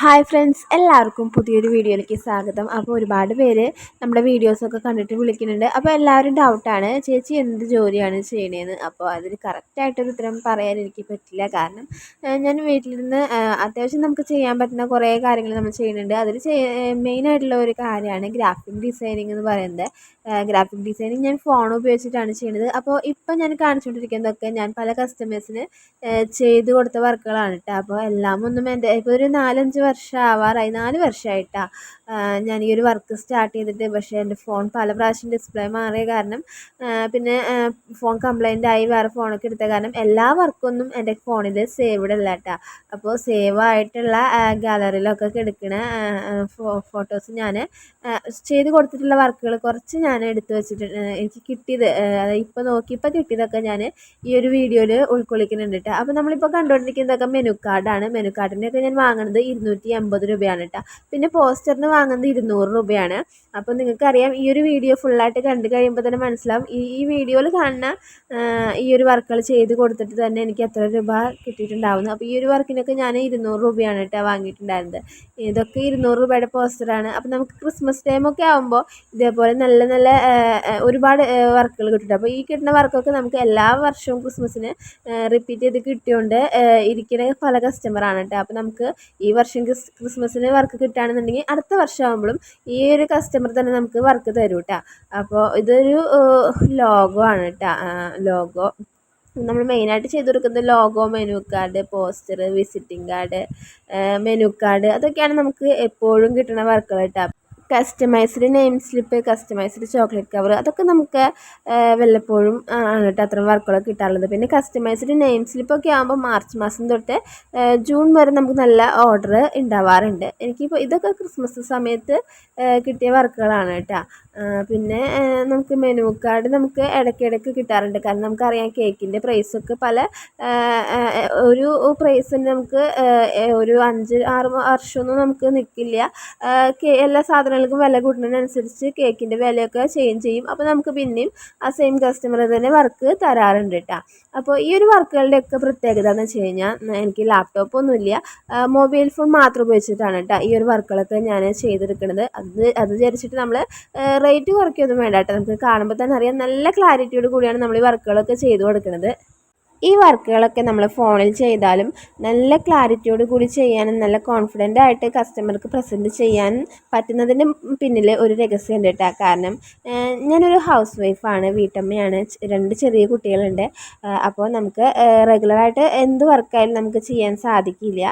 Hi friends എല്ലാവർക്കും പുതിയൊരു വീഡിയോയിലേക്ക് സ്വാഗതം. അപ്പോൾ ഒരുപാട് പേര് നമ്മുടെ വീഡിയോസൊക്കെ കണ്ടിട്ട് വിളിക്കുന്നുണ്ട്. അപ്പോൾ എല്ലാവരും ഡൗട്ടാണ് ചേച്ചി എന്ത് ജോലിയാണ് ചെയ്യണേന്ന്? അപ്പോൾ അതിന് കറക്റ്റായിട്ടൊരു ഉത്തരം പറയാൻ എനിക്ക് പറ്റില്ല. കാരണം ഞാൻ വീട്ടിലിരുന്ന് അത്യാവശ്യം നമുക്ക് ചെയ്യാൻ പറ്റുന്ന കുറേ കാര്യങ്ങൾ നമ്മൾ ചെയ്യുന്നുണ്ട്. അതിൽ മെയിനായിട്ടുള്ള ഒരു കാര്യമാണ് ഗ്രാഫിക് ഡിസൈനിങ് എന്ന് പറയുന്നത്. ഗ്രാഫിക് ഡിസൈനിങ് ഞാൻ ഫോൺ ഉപയോഗിച്ചിട്ടാണ് ചെയ്യുന്നത്. അപ്പോൾ ഇപ്പം ഞാൻ കാണിച്ചുകൊണ്ടിരിക്കുന്നതൊക്കെ ഞാൻ പല കസ്റ്റമേഴ്സിന് ചെയ്ത് കൊടുത്ത വർക്കുകളാണ് കേട്ടോ അപ്പോൾ എല്ലാം ഒന്നും എന്റെ ഇപ്പോൾ ഒരു നാലഞ്ച് വർഷം ആവാറായി നാല് വർഷമായിട്ടാണ് ഞാൻ ഈ ഒരു വർക്ക് സ്റ്റാർട്ട് ചെയ്തിട്ട് പക്ഷേ എന്റെ ഫോൺ പല പ്രാവശ്യം ഡിസ്പ്ലേ മാറിയ കാരണം പിന്നെ ഫോൺ കംപ്ലൈന്റ് ആയി വേറെ ഫോണൊക്കെ എടുത്ത കാരണം എല്ലാ വർക്കൊന്നും എന്റെ ഫോണിൽ സേവ്ഡ് അല്ല കേട്ടോ അപ്പോൾ സേവ് ആയിട്ടുള്ള ഗാലറിയിലൊക്കെ കിടക്കുന്ന ഫോട്ടോസ് ഞാൻ ചെയ്ത് കൊടുത്തിട്ടുള്ള വർക്കുകൾ കുറച്ച് ഞാൻ എടുത്തു വെച്ചിട്ടുണ്ട് എനിക്ക് കിട്ടിയത് ഇപ്പോൾ നോക്കി ഇപ്പോൾ കിട്ടിയതൊക്കെ ഞാൻ ഈ ഒരു വീഡിയോയിൽ ഉൾക്കൊള്ളിക്കുന്നുണ്ട് കേട്ടോ അപ്പോൾ നമ്മളിപ്പോൾ കണ്ടുകൊണ്ടിരിക്കുന്നതൊക്കെ മെനു കാർഡാണ് മെനു കാർഡിന്റെയൊക്കെ ഞാൻ വാങ്ങുന്നത് ഇരുന്നൂറ്റി എൺപത് രൂപയാണ് കേട്ടോ പിന്നെ പോസ്റ്ററിന് വാങ്ങുന്നത് ഇരുന്നൂറ് രൂപയാണ്. അപ്പോൾ നിങ്ങൾക്കറിയാം ഈ ഒരു വീഡിയോ ഫുള്ളായിട്ട് കണ്ടു കഴിയുമ്പോൾ തന്നെ മനസ്സിലാവും. ഈ ഈ വീഡിയോയിൽ കാണുന്ന ഈ ഒരു വർക്കുകൾ ചെയ്ത് കൊടുത്തിട്ട് തന്നെ എനിക്ക് എത്ര രൂപ കിട്ടിയിട്ടുണ്ടാവുന്നു. അപ്പോൾ ഈ ഒരു വർക്കിനൊക്കെ ഞാൻ ഇരുന്നൂറ് രൂപയാണ് കേട്ടോ വാങ്ങിയിട്ടുണ്ടായിരുന്നത്. ഇതൊക്കെ ഇരുന്നൂറ് രൂപയുടെ പോസ്റ്ററാണ് അപ്പോൾ നമുക്ക് ക്രിസ്മസ് ടൈമൊക്കെ ആകുമ്പോൾ ഇതേപോലെ നല്ല നല്ല ഒരുപാട് വർക്കുകൾ കിട്ടിയിട്ടുണ്ട് അപ്പോൾ ഈ കിട്ടുന്ന വർക്കൊക്കെ നമുക്ക് എല്ലാ വർഷവും ക്രിസ്മസിന് റിപ്പീറ്റ് ചെയ്ത് കിട്ടിയോണ്ട് ഇരിക്കുന്ന പല കസ്റ്റമറാണ് കേട്ടോ അപ്പോൾ നമുക്ക് ഈ വർഷം ക്രിസ്മസിന് വർക്ക് കിട്ടുകയാണെന്നുണ്ടെങ്കിൽ അടുത്ത ആകുമ്പോഴും ഈ ഒരു കസ്റ്റമർ തന്നെ നമുക്ക് വർക്ക് തരും കേട്ടോ അപ്പോൾ ഇതൊരു ലോഗോ ആണ് കേട്ടോ ലോഗോ നമ്മൾ മെയിനായിട്ട് ചെയ്തു കൊടുക്കുന്നത് logo menu card poster visiting card menu card അതൊക്കെയാണ് നമുക്ക് എപ്പോഴും കിട്ടുന്ന വർക്കുകൾ കേട്ടോ customised name slip customised chocolate cover അതൊക്കെ നമുക്ക് വല്ലപ്പോഴും ആണ് കേട്ടോ അത്തരം വർക്കുകളൊക്കെ കിട്ടാറുള്ളത്. പിന്നെ കസ്റ്റമൈസ്ഡ് നെയിം സ്ലിപ്പൊക്കെ ആകുമ്പോൾ മാർച്ച് മാസം തൊട്ട് ജൂൺ വരെ നമുക്ക് നല്ല ഓർഡർ ഉണ്ടാവാറുണ്ട് എനിക്കിപ്പോൾ ഇതൊക്കെ ക്രിസ്മസ് സമയത്ത് കിട്ടിയ വർക്കുകളാണ് കേട്ടോ പിന്നെ നമുക്ക് മെനു കാർഡ് നമുക്ക് ഇടയ്ക്കിടയ്ക്ക് കിട്ടാറുണ്ട്. കാരണം നമുക്കറിയാം കേക്കിന്റെ പ്രൈസൊക്കെ പല ഒരു പ്രൈസിന് നമുക്ക് ഒരു അഞ്ച് ആറ് വർഷമൊന്നും നമുക്ക് നിൽക്കില്ല എല്ലാ സാധനങ്ങൾക്കും വില കൂടുന്നതിനനുസരിച്ച് കേക്കിന്റെ വിലയൊക്കെ ചേഞ്ച് ചെയ്യും. അപ്പോൾ നമുക്ക് പിന്നെയും ആ സെയിം കസ്റ്റമർ തന്നെ വർക്ക് തരാറുണ്ട് കേട്ടോ അപ്പോൾ ഈ ഒരു വർക്കുകളുടെയൊക്കെ പ്രത്യേകത എന്ന് വെച്ച് കഴിഞ്ഞാൽ എനിക്ക് ലാപ്ടോപ്പ് ഒന്നുമില്ല മൊബൈൽ ഫോൺ മാത്രം ഉപയോഗിച്ചിട്ടാണ് കേട്ടോ ഈ ഒരു വർക്കുകളൊക്കെ ഞാൻ ചെയ്തെടുക്കുന്നത്. അത് അത് വിചാരിച്ചിട്ട് നമ്മൾ റേറ്റ് കുറയ്ക്കൊന്നും വേണ്ട കേട്ടോ നമുക്ക് കാണുമ്പോൾ തന്നെ അറിയാം. നല്ല ക്ലാരിറ്റിയോട് കൂടിയാണ് നമ്മൾ ഈ വർക്കുകളൊക്കെ ചെയ്തു കൊടുക്കുന്നത്. ഈ വർക്കുകളൊക്കെ നമ്മൾ ഫോണിൽ ചെയ്താലും നല്ല ക്ലാരിറ്റിയോട് കൂടി ചെയ്യാനും നല്ല കോൺഫിഡന്റ് ആയിട്ട് കസ്റ്റമർക്ക് പ്രസന്റ് ചെയ്യാൻ പറ്റുന്നതിന് പിന്നിൽ ഒരു രഹസ്യമുണ്ട് കേട്ടോ കാരണം ഞാനൊരു ഹൗസ് വൈഫാണ് വീട്ടമ്മയാണ് രണ്ട് ചെറിയ കുട്ടികളുണ്ട്. അപ്പോൾ നമുക്ക് റെഗുലറായിട്ട് എന്ത് വർക്കായാലും നമുക്ക് ചെയ്യാൻ സാധിക്കില്ല.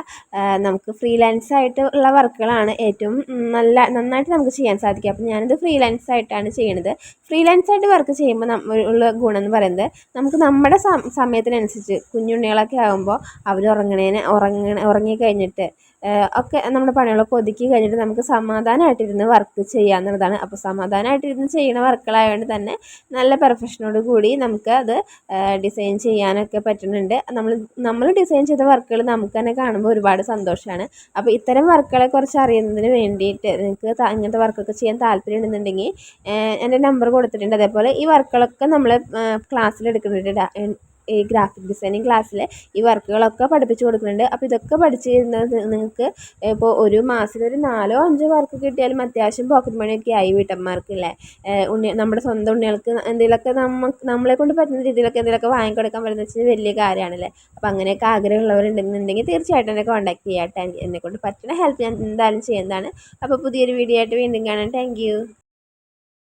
നമുക്ക് ഫ്രീലാൻസ് ആയിട്ട് ഉള്ള വർക്കുകളാണ് ഏറ്റവും നല്ല നന്നായിട്ട് നമുക്ക് ചെയ്യാൻ സാധിക്കുക. അപ്പോൾ ഞാനിത് ഫ്രീലാൻസ് ആയിട്ടാണ് ചെയ്യണത് ഫ്രീലാൻസ് ആയിട്ട് വർക്ക് ചെയ്യുമ്പോൾ ഉള്ള ഗുണം എന്ന് പറയുന്നത് നമുക്ക് നമ്മുടെ സമയത്തിന് അതിനനുസരിച്ച് കുഞ്ഞുണ്ണികളൊക്കെ ആകുമ്പോൾ അവർ ഉറങ്ങണേന് ഉറങ്ങണ ഉറങ്ങിക്കഴിഞ്ഞിട്ട് ഒക്കെ നമ്മുടെ പണികളൊക്കെ ഒതുക്കി കഴിഞ്ഞിട്ട് നമുക്ക് സമാധാനമായിട്ടിരുന്ന് വർക്ക് ചെയ്യാമെന്നുള്ളതാണ് അപ്പോൾ സമാധാനമായിട്ടിരുന്ന് ചെയ്യുന്ന വർക്കുകളായതുകൊണ്ട് തന്നെ നല്ല പെർഫെക്ഷനോട് കൂടി നമുക്ക് അത് ഡിസൈൻ ചെയ്യാനൊക്കെ പറ്റുന്നുണ്ട്. നമ്മൾ നമ്മൾ ഡിസൈൻ ചെയ്ത വർക്കുകൾ നമുക്ക് തന്നെ കാണുമ്പോൾ ഒരുപാട് സന്തോഷമാണ് അപ്പോൾ ഇത്തരം വർക്കുകളെ കുറിച്ച് അറിയുന്നതിന് വേണ്ടിയിട്ട് നിങ്ങൾക്ക് ഇങ്ങനത്തെ വർക്കൊക്കെ ചെയ്യാൻ താല്പര്യം ഉണ്ടെന്നുണ്ടെങ്കിൽ എന്റെ നമ്പർ കൊടുത്തിട്ടുണ്ട്. അതേപോലെ ഈ വർക്കുകളൊക്കെ നമ്മൾ ക്ലാസ്സിൽ എടുക്കുന്നുണ്ട്. ഈ ഗ്രാഫിക് ഡിസൈനിങ് ക്ലാസ്സിൽ ഈ വർക്കുകളൊക്കെ പഠിപ്പിച്ചു കൊടുക്കുന്നുണ്ട്. അപ്പോൾ ഇതൊക്കെ പഠിച്ചു കഴിഞ്ഞാൽ നിങ്ങൾക്ക് ഇപ്പോൾ ഒരു മാസത്തിൽ ഒരു നാലോ അഞ്ചോ വർക്ക് കിട്ടിയാലും അത്യാവശ്യം പോക്കറ്റ് മണിയൊക്കെ ആയി വീട്ടമ്മമാർക്കല്ലേ ഉണ്ണി നമ്മുടെ സ്വന്തം ഉണ്ണികൾക്ക് എന്തെങ്കിലുമൊക്കെ നമ്മ നമ്മളെ കൊണ്ട് പറ്റുന്ന രീതിയിലൊക്കെ എന്തെങ്കിലുമൊക്കെ വാങ്ങിക്കൊടുക്കാൻ പറ്റുന്ന വെച്ചാൽ വലിയ കാര്യമാണല്ലേ അപ്പോൾ അങ്ങനെയൊക്കെ ആഗ്രഹമുള്ളവരുണ്ടെന്നുണ്ടെങ്കിൽ തീർച്ചയായിട്ടും എന്നെ കോൺടാക്ട് ചെയ്യാം എന്നെ കൊണ്ട് പറ്റുന്ന ഹെൽപ്പ് ഞാൻ എന്തായാലും ചെയ്യുന്നതാണ്. അപ്പോൾ പുതിയൊരു വീഡിയോ ആയിട്ട് വീണ്ടും കാണാം. താങ്ക്